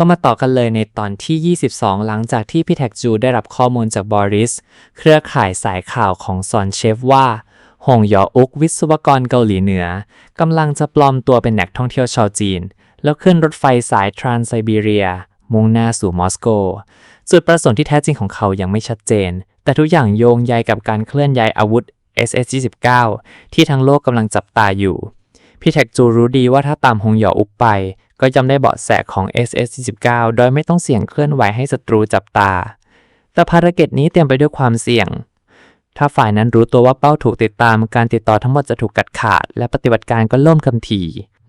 ก็มาต่อกันเลยในตอนที่ 22 หลังจากที่พี่แท็กจูได้รับข้อมูลจากบอริส เครือข่ายสายข่าวของซอนเชฟว่าหงหยออุกวิศวกรเกาหลีเหนือกำลังจะปลอมตัวเป็นนักท่องเที่ยวชาวจีน แล้วขึ้นรถไฟสายทรานไซบีเรีย มุ่งหน้าสู่มอสโก จุดประสงค์ที่แท้จริงของเขายังไม่ชัดเจน แต่ทุกอย่างโยงใยกับการเคลื่อนย้ายอาวุธ SS-29 ที่ทั้งโลกกำลังจับตาอยู่ พี่แท็กจูรู้ดีว่าถ้าตามหงหยออุกไป ก็ย่อมได้เบาะแสของ SS-29 โดยไม่ต้องเสี่ยงเคลื่อนไหวให้ศัตรูจับตา แต่ภารกิจนี้เต็มไปด้วยความเสี่ยง ถ้าฝ่ายนั้นรู้ตัวว่าเป้าถูกติดตามการติดต่อทั้งหมดจะถูกกัดขาด และปฏิบัติการก็ล่มคำที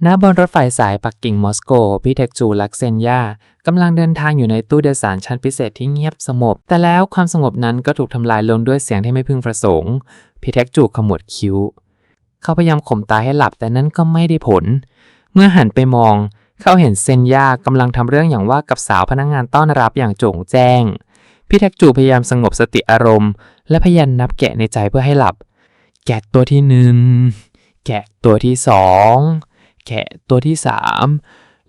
ณบนรถไฟสายปักกิ่งมอสโก พี่เทคจูและเซนยากำลังเดินทางอยู่ในตู้โดยสารชั้นพิเศษที่เงียบสงบ แต่แล้วความสงบนั้นก็ถูกทำลายลงด้วยเสียงที่ไม่พึงประสงค์ พี่เทคจูขมวดคิ้ว เขาพยายามข่มตาให้หลับแต่นั่นก็ไม่ได้ผล เมื่อหันไปมอง เขาเห็นเซนยากำลังทำเรื่องอย่างว่ากับสาวพนักงงานต้อนรับอย่างโจ่งแจ้ง พี่แท็กจูพยายามสงบสติอารมณ์ และพยายามนับแกะในใจเพื่อให้หลับ แกะตัวที่หนึ่งแกะตัวที่สองแกะตัวที่สาม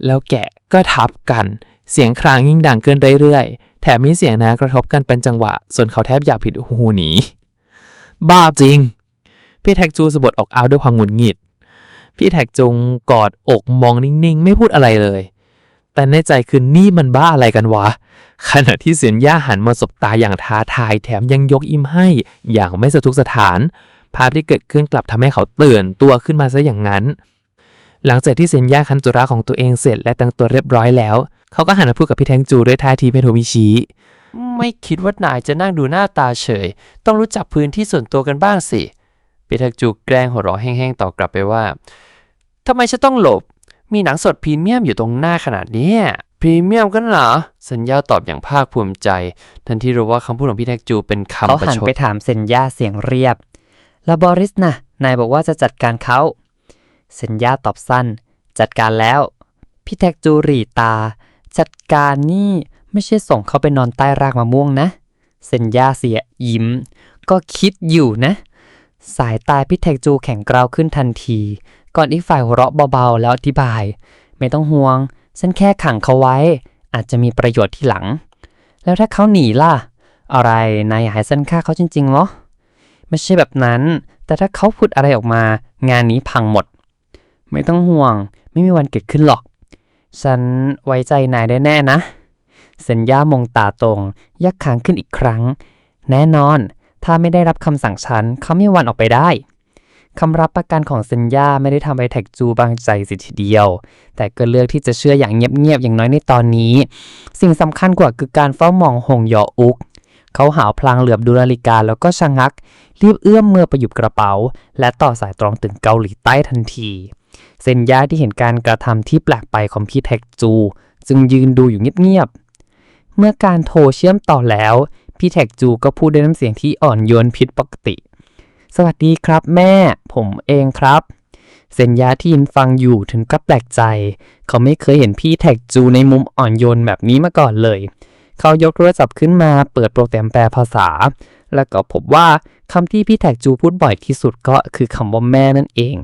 แล้วแกะก็ทับกัน เสียงครางยิ่งดังเกินเรื่อยๆ แถมมีเสียงนะกระทบกันเป็นจังหวะ ส่วนเขาแทบอยากผิดหูหนี บ้าจริง พี่แท็กจูสะบดออกเอาด้วยความหงุดหงิด พี่แท็กจงกอดอกมองนิ่งๆ ไม่พูดอะไรเลย แต่ในใจคือนี่มันบ้าอะไรกันวะ ขณะที่เสียนย่าหันมาสบตาอย่างท้าทายแถมยังยกยิ้มให้อย่างไม่สะทุกสถาน ภาพที่เกิดขึ้นกลับทำให้เขาตื่นตัวขึ้นมาซะอย่างนั้น หลังจากที่เซนย่าคันจุระของตัวเองเสร็จและแต่งตัวเรียบร้อยแล้ว เขาก็หันมาพูดกับพี่แทงจูด้วยท่าทีเป็นโทมิชิไม่คิดว่านายจะนั่งดูหน้าตาเฉย ต้องรู้จักพื้นที่ส่วนตัวกันบ้างสิ ปีทักจูแกล้งหัวเราะแห้งๆตอบกลับไปว่าทำไมฉันต้องหลบ มีหนังสดพรีเมียมอยู่ตรงหน้าขนาดเนี้ยพรีเมียมกันเหรอ สัญญาตอบอย่างภาคภูมิใจ ทันที่รู้ว่าคำพูดของพี่แท็กจูเป็นเขาคำประหันชดไปถามเซนย่าเสียงเรียบ แล้วบอริสนะนายบอกว่าจะจัดการเขาเซนย่าตอบสั้น จัดการแล้ว พี่แท็กจูหรีตา จัดการนี่ไม่ใช่ส่งเขาไปนอนใต้รากมะม่วงนะเซนย่าเสียยิ้ม ก็คิดอยู่นะ สายตาพี่แท็กจูแข็งกร้าวขึ้นทันที ก่อนอีกฝ่ายหัวเราะเบาๆ แล้วอธิบาย ไม่ต้องห่วง ฉันแค่ขังเขาไว้ อาจจะมีประโยชน์ที่หลัง แล้วถ้าเขาหนีล่ะ อะไรนายอยากให้นฆ่าเขาจริงๆเหรอไม่ใช่แบบนั้น แต่ถ้าเขาพูดอะไรออกมา งานนี้พังหมด ไม่ต้องห่วง ไม่มีวันเกิดขึ้นหรอก ฉันไว้ใจนายได้แน่นะเซนย่ามองตาตรง ยักขางขึ้นอีกครั้ง แน่นอน ถ้าไม่ได้รับคำสั่งฉันเขาไม่วันออกไปได้คำรับประกันของเซนย่าไม่ได้ทำให้แท็กจูบางใจสิทีเดียว แต่ก็เลือกที่จะเชื่ออย่างเงียบๆอย่างน้อยในตอนนี้ สิ่งสำคัญกว่าคือการเฝ้ามองหงยออุก เขาหาวพลางเหลือบดูนาฬิกาแล้วก็ชะงัก รีบเอื้อมมือไปหยิบกระเป๋า และต่อสายตรองถึงเกาหลีใต้ทันที เซนย่าที่เห็นการกระทำที่แปลกไปของพี่แท็กจู จึงยืนดูอยู่เงียบๆเมื่อการโทรเชื่อมต่อแล้ว พี่แท็กจูก็พูดด้วยน้ำเสียงที่อ่อนโยนผิดปกติ สวัสดีครับแม่ ผมเองครับเซนยาที่ยินฟังอยู่ถึงกับแปลกใจ เขาไม่เคยเห็นพี่แท็กจูในมุมอ่อนโยนแบบนี้มาก่อนเลย เขายกโทรศัพท์ขึ้นมาเปิดโปรแกรมแปลภาษา แล้วก็พบว่าคำที่พี่แท็กจูพูดบ่อยที่สุดก็คือคำว่าแม่นั่นเอง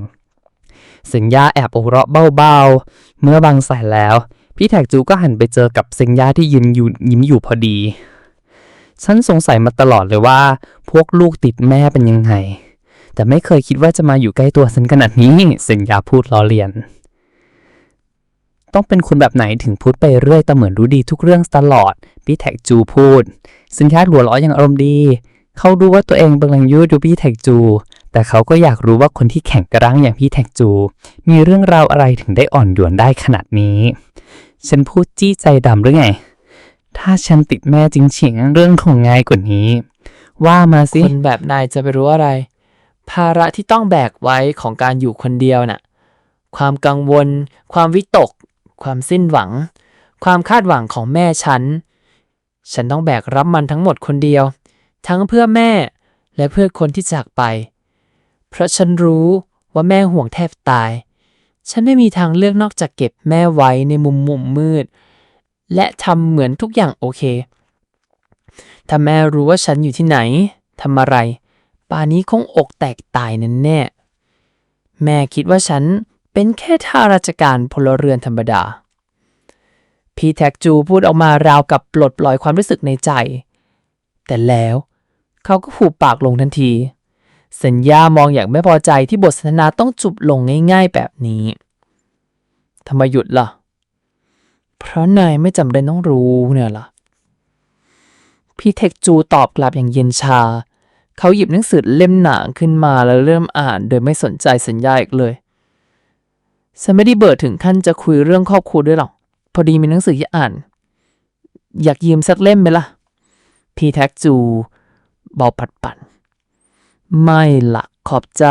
เซนยาแอบหัวเราะเบาๆ เมื่อบางสายแล้ว พี่แท็กจูก็หันไปเจอกับเซนยาที่ยืนอยู่ยิ้มอยู่พอดี ฉันสงสัยมาตลอดเลยว่า พวกลูกติดแม่เป็นยังไง แต่ไม่เคยคิดว่าจะมาอยู่ใกล้ตัวฉันขนาดนี้เซนยาพูดล้อเลียน ต้องเป็นคุณแบบไหนถึงพูดไปเรื่อยแต่เหมือนรู้ดีทุกเรื่องตลอดพี่แท็กจูพูดเซนยาหัวเราะอย่างอารมณ์ดี เขารู้ว่าตัวเองกำลังยั่วดูพี่แท็กจู แต่เขาก็อยากรู้ว่าคนที่แข็งกระร้างอย่างพี่แท็กจู มีเรื่องราวอะไรถึงได้อ่อนโยนได้ขนาดนี้ฉันพูดจี้ใจดำหรือไง ถ้าฉันติดแม่จริงๆเรื่องของง่ายกว่านี้ ว่ามาสิคนแบบนายจะไปรู้อะไร ภาระที่ต้องแบกไว้ของการอยู่คนเดียวน่ะ ความกังวล ความวิตก ความสิ้นหวัง ความคาดหวังของแม่ฉัน ฉันต้องแบกรับมันทั้งหมดคนเดียว ทั้งเพื่อแม่และเพื่อคนที่จากไป เพราะฉันรู้ว่าแม่ห่วงแทบตาย ฉันไม่มีทางเลือกนอกจากเก็บแม่ไว้ในมุมมุมมืด และทำเหมือนทุกอย่างโอเค ถ้าแม่รู้ว่าฉันอยู่ที่ไหนทำอะไร ป่านี้คงอกแตกตายนั่นแน่แม่คิดว่าฉันเป็นแค่ท่าราชการพลเรือนธรรมดา พี่แท็กจูพูดออกมาราวกับปลดปล่อยความรู้สึกในใจ แต่แล้วเขาก็ผูกปากลงทันที สัญญามองอย่างไม่พอใจที่บทสนทนาต้องจุบลงง่าย ๆ แบบนี้ทำไมหยุดล่ะ เพราะนายไม่จำเป็นต้องรู้เนี่ยล่ะ พี่เทคจูตอบกลับอย่างเย็นชา เขาหยิบหนังสือเล่มหนาขึ้นมาแล้วเริ่มอ่านโดยไม่สนใจสัญญาอีกเลย ฉันไม่ได้เบิดถึงขั้นจะคุยเรื่องครอบครัวด้วยหรอก พอดีมีหนังสือที่อ่าน อยากยืมสักเล่มไหมล่ะ พี่แท็กจู เบาปัดปันไม่ละขอบใจ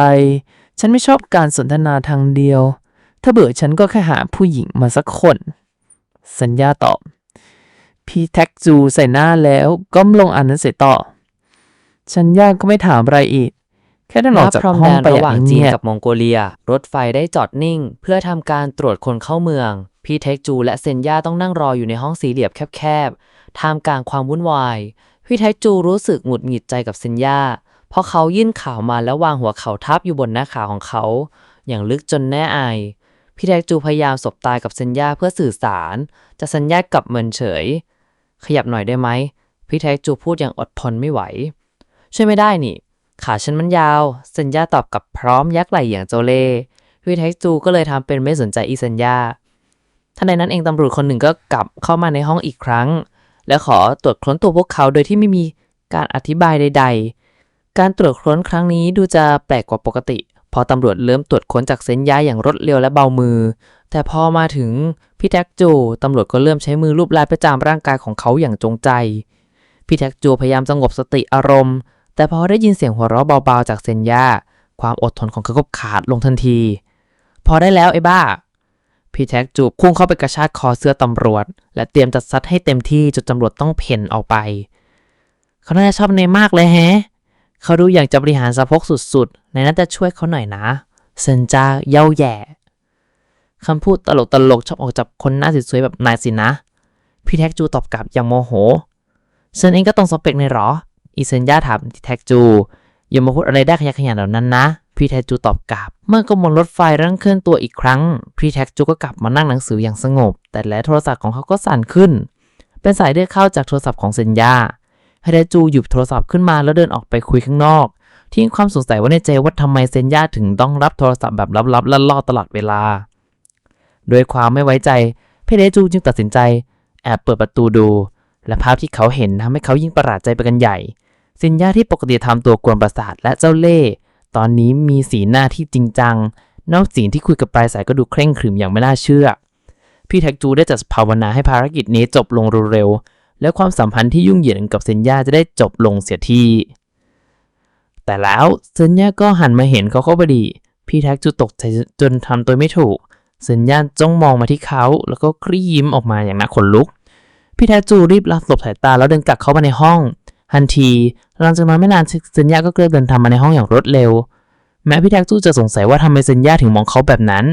ฉันไม่ชอบการสนทนาทางเดียว ถ้าเบื่อฉันก็แค่หาผู้หญิงมาสักคน สัญญาตอบ พี่แท็กจูใส่หน้าแล้วก้มลงอ่านหนังสือต่อฉันย่าก็ไม่ถามอะไรอีก แค่เดินออกจากณพรมห้อแดงนไปอระหว่างย่างจีนเงียบกับมองโกเลีย รถไฟได้จอดนิ่ง เพื่อทำการตรวจคนเข้าเมือง พี่เทคจูและเซนย่าต้องนั่งรออยู่ในห้องสี่เหลี่ยมแคบๆท่ามกลางความวุ่นวาย พี่เทคจูรู้สึกหงุดหงิดใจกับเซนย่าเพราะเขายื่นข่าวมาแล้ววางหัวเข่าทับอยู่บนหน้าขาของเขา อย่างลึกจนแน่อาย พี่แท็กจูพยายามสบตากับเซนย่าเพื่อสื่อสารแต่เซนย่ากลับเมินเฉย ขยับหน่อยได้ไหม พี่แท็กจูพูดอย่างอดทนไม่ไหว ช่วยไม่ได้นี่ ขาฉันมันยาวเซนย่าตอบกับพร้อมยักไหล่อย่างโจเล่พี่แท็กจูก็เลยทำเป็นไม่สนใจอีเซนย่าทันใดนั้นเองตำรวจคนหนึ่งก็กลับเข้ามาในห้องอีกครั้ง และขอตรวจค้นตัวพวกเขาโดยที่ไม่มีการอธิบายใด ๆ การตรวจค้นครั้งนี้ดูจะแปลกกว่าปกติ พอตำรวจเริ่มตรวจค้นจากเซนย่าอย่างรวดเร็วและเบามือ แต่พอมาถึงพี่แท็กโจตำรวจก็เริ่มใช้มือลูบไล่ประจามร่างกายของเขาอย่างจงใจ พี่แท็กโจพยายามสงบสติอารมณ์ แต่พอได้ยินเสียงหัวเราะเบาๆจากเซนย่าความอดทนของเขาก็ขาดลงทันที พอได้แล้วไอ้บ้า พี่แท็กจูพุ่งเข้าไปกระชากคอเสื้อตำรวจ และเตรียมจะซัดให้เต็มที่จนตำรวจต้องเพ่นออกไป เขาน่าจะชอบเนยมากเลยแฮะ เขาดูอย่างจะบริหารสะโพกสุดๆ ในนั้นจะช่วยเขาหน่อยนะ เซนจาเย้าแย่คำพูดตลกๆชอบออกจากคนหน้าสวยๆแบบนายสินะ พี่แท็กจูตอบกลับอย่างโมโห เซนเองก็ต้องสเปกในหรอ อีเซนย่าถามที่แท็กจู อย่ามาพูดอะไรได้ขยะขยงเหล่านั้นนะ พี่แท็กจูตอบกลับ เมื่อกมลรถไฟเริ่มเคลื่อนตัวอีกครั้ง พี่แท็กจูก็กลับมานั่งหนังสืออย่างสงบ แต่แล้วโทรศัพท์ของเขาก็สั่นขึ้น เป็นสายเรียกเข้าจากโทรศัพท์ของเซนย่า ให้แท็กจูหยิบโทรศัพท์ขึ้นมาแล้วเดินออกไปคุยข้างนอก ทิ้งความสงสัยไว้ในใจว่าทำไมเซนย่าถึงต้องรับโทรศัพท์แบบลับๆและล่อตลอดเวลาด้วยความไม่ไว้ใจพี่เดจูจึงตัดสินใจ แอบเปิดประตูดู และภาพที่เขาเห็นทำให้เขายิ่งประหลาดใจไปกันใหญ่ เซนย่าที่ปกติทำตัวกวนประสาทและเจ้าเล่ห์ตอนนี้มีสีหน้าที่จริงจัง นอกสิ่งที่คุยกับปลายสายก็ดูเคร่งขรึมอย่างไม่น่าเชื่อ พี่แท็กจูได้จัดภาวนาให้ภารกิจนี้จบลงเร็วๆ และความสัมพันธ์ที่ยุ่งเหยิงกับเซนย่าจะได้จบลงเสียทีแต่แล้วเซนย่าก็หันมาเห็นเขาเข้าพอดี พี่แท็กจูตกใจจนทำตัวไม่ถูก เซนย่าจ้องมองมาที่เขาแล้วก็กรียิ้มออกมาอย่างน่าขนลุก พี่แท็กจูรีบรับหลบสายตาแล้วเดินกลับเข้ามาในห้องทันทีหลังจากนั้นไม่นานเซนย่าก็เดินทางมาในห้องอย่างรวดเร็ว แม้พี่แท็กจูจะสงสัยว่าทำไมเซนย่าถึงมองเขาแบบนั้น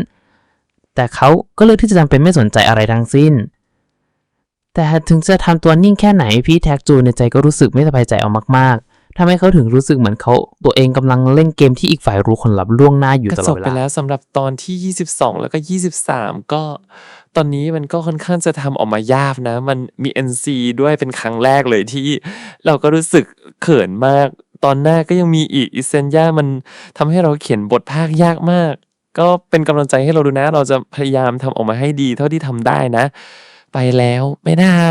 แต่เขาก็เลือกที่จะทำเป็นไม่สนใจอะไรทั้งสิ้น แต่ถึงจะทำตัวนิ่งแค่ไหนพี่แท็กจูในใจก็รู้สึกไม่สบายใจเอามากๆทำให้เขาถึงรู้สึกเหมือนเขาตัวเองกำลังเล่นเกมที่อีกฝ่ายรู้คนลับล่วงหน้าอยู่ตลอดเวลาไปแล้วสำหรับตอนที่ 22 แล้วก็ 23 ก็ตอนนี้มันก็ค่อนข้างจะทำออกมายากนะ มันมี NC ด้วยเป็นครั้งแรกเลยที่เราก็รู้สึกเขินมาก ตอนหน้าก็ยังมีอีกอิเซนย่ามันทำให้เราเขียนบทภาคยากมาก ก็เป็นกำลังใจให้เราดูนะ เราจะพยายามทำออกมาให้ดีเท่าที่ทำได้นะ ไปแล้วไม่ได้